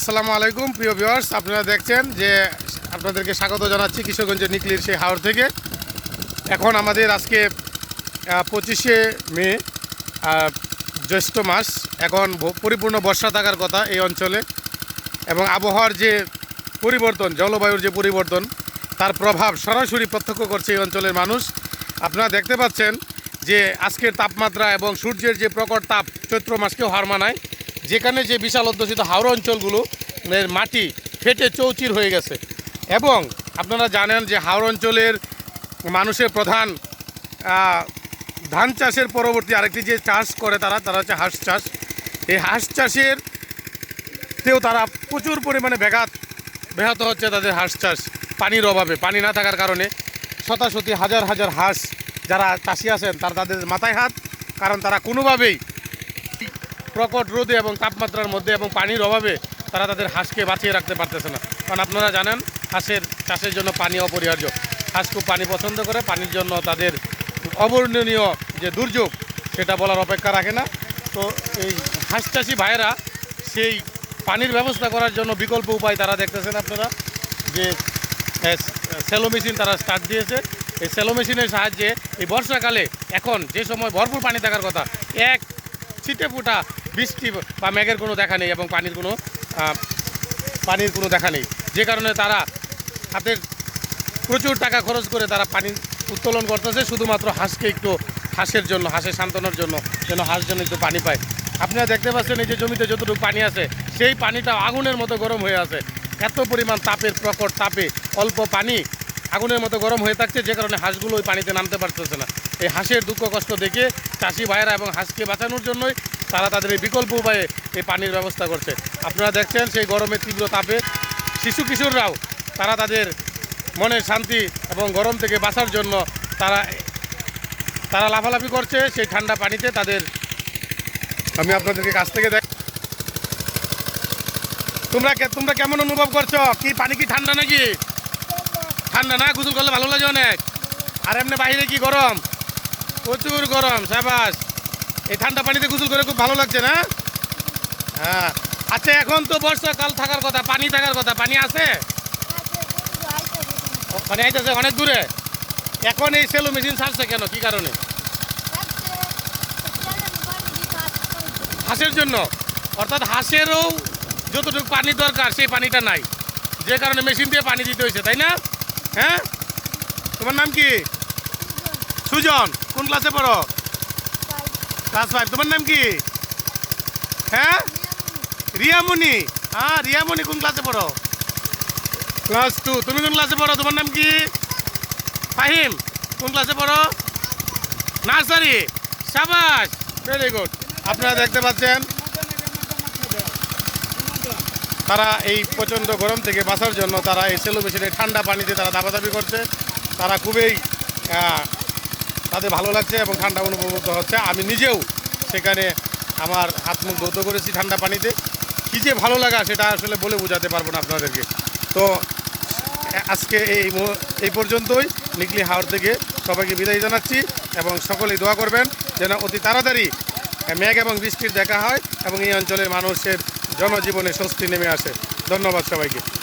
আসসালামু আলাইকুম, প্রিয় ভিউয়ার্স আপনারা দেখছেন যে আপনাদেরকে স্বাগত জানাচ্ছি কিশোরগঞ্জের নিকলির সেই হাওড় থেকে। এখন আমাদের আজকে পঁচিশে মে জ্যৈষ্ঠ মাস। এখন পরিপূর্ণ বর্ষা থাকার কথা এই অঞ্চলে। এবং আবহাওয়ার যে পরিবর্তন, জলবায়ুর যে পরিবর্তন, তার প্রভাব সরাসরি প্রত্যক্ষ করছে এই অঞ্চলের মানুষ। আপনারা দেখতে পাচ্ছেন যে আজকের তাপমাত্রা এবং সূর্যের যে প্রকট তাপ চৈত্র মাসকেও হার মানায়। যেখানে যে বিশাল অধ্যুষিত হাওড় অঞ্চলগুলো মাটি ফেটে চৌচির হয়ে গেছে। এবং আপনারা জানেন যে হাওড় অঞ্চলের মানুষের প্রধান ধান চাষের পরবর্তী আরেকটি যে চাষ করে তারা তারা হচ্ছে হাঁস চাষ। এই হাঁস চাষের তেও তারা প্রচুর পরিমাণে ব্যাঘাত, ব্যাহত হচ্ছে তাদের হাঁস চাষ পানির অভাবে, পানি না থাকার কারণে। শতাশতি হাজার হাজার হাঁস যারা চাষি আছেন, তারা তাদের মাথায় হাত, কারণ তারা কোনোভাবেই প্রকট রোদে এবং তাপমাত্রার মধ্যে এবং পানির অভাবে তারা তাদের হাঁসকে বাঁচিয়ে রাখতে পারতেছে না। কারণ আপনারা জানেন, হাঁসের, চাষের জন্য পানি অপরিহার্য। হাঁস খুব পানি পছন্দ করে, পানির জন্য তাদের অবর্ণনীয় যে দুর্যোগ, সেটা বলার অপেক্ষা রাখে না। তো এই হাঁস চাষি ভাইয়েরা সেই পানির ব্যবস্থা করার জন্য বিকল্প উপায় তারা দেখতেছেন আপনারা, যে সেলো মেশিন তারা স্টার্ট দিয়েছে। এই সেলো মেশিনের সাহায্যে এই বর্ষাকালে এখন যে সময় ভরপুর পানি থাকার কথা, এক ছিটে ফুটা বৃষ্টি বা মেঘের কোনো দেখা নেই এবং পানির কোনো পানির কোনো দেখা নেই। যে কারণে তারা, হাতের প্রচুর টাকা খরচ করে তারা পানি উত্তোলন করতেছে, শুধুমাত্র হাঁসকে একটু, হাঁসের জন্য, হাঁসের সান্ত্বনার জন্য, যেন হাঁস যেন একটু পানি পায়। আপনারা দেখতে পাচ্ছেন এই যে জমিতে যতটুকু পানি আছে, সেই পানিটা আগুনের মতো গরম হয়ে আছে। এত পরিমাণ তাপের প্রকট তাপে অল্প পানি আগুনের মতো গরম হয়ে থাকছে, যে কারণে হাঁসগুলো ওই পানিতে নামতে পারতেছে না। এই হাঁসের দুঃখ কষ্ট দেখে চাষি ভাইয়েরা এবং হাঁসকে বাঁচানোর জন্যই তারা তাদের এই বিকল্প উপায়ে এই পানির ব্যবস্থা করছে। আপনারা দেখছেন সেই গরমের তীব্র তাপে শিশু কিশোররাও তারা তাদের মনের শান্তি এবং গরম থেকে বাঁচার জন্য তারা তারা লাফালাফি করছে, সেই ঠান্ডা পানিতে তাদের আমি আপনাদেরকে কাছ থেকে দেখ তোমরা তোমরা কেমন অনুভব করছ? কি পানি কি ঠান্ডা নাকি? ঠান্ডা না গোসল করলে ভালো লাগে অনেক। আর এমনি বাইরে কি গরম? প্রচুর গরম, সাবাস। এই ঠান্ডা পানিতে গোসল করে খুব ভালো লাগছে না? হ্যাঁ। আচ্ছা এখন তো বর্ষাকাল থাকার কথা, পানি থাকার কথা, পানি আছে? মানে আইতেছে অনেক দূরে। এখন এই সেলো মেশিন ছাড়ছে কেন? কি কারণে? হাঁসের জন্য। অর্থাৎ হাঁসেরও যতটুকু পানি দরকার, সেই পানিটা নাই। যে কারণে মেশিন দিয়ে পানি দিতে হয়েছে, তাই না? হ্যাঁ? তোমার নাম কি? সুজন। কোন ক্লাসে পড়ো? ক্লাস তোমার নাম কি? হ্যাঁ? রিয়ামণি। হ্যাঁ রিয়ামণি কোন ক্লাসে পড়ো? ক্লাস টু তুমি কোন ক্লাসে পড়ো? তোমার নাম কি? ফাহিম। কোন ক্লাসে পড়ো? নার্সারি। সাবাস। ভেরি গুড আপনারা দেখতে পাচ্ছেন, তারা এই প্রচণ্ড গরম থেকে বাঁচার জন্য তারা এই সেলো মেশিনে ঠান্ডা পানিতে তারা দাবাদাবি করছে। তারা খুবই তাদের ভালো লাগছে এবং ঠান্ডা অনুভব হচ্ছে। আমি নিজেও সেখানে আমার হাত মুখ করেছি ঠান্ডা পানিতে। কী যে ভালো লাগা সেটা আসলে বলে বোঝাতে পারব না আপনাদেরকে। তো আজকে এই এই পর্যন্তই। নিকলি হাওড় থেকে সবাইকে বিদায় জানাচ্ছি এবং সকলেই দোয়া করবেন যেন অতি তাড়াতাড়ি মেঘ এবং বৃষ্টির দেখা হয় এবং এই অঞ্চলের মানুষের জনজীবনে স্বস্তি নেমে আসে। ধন্যবাদ সবাইকে।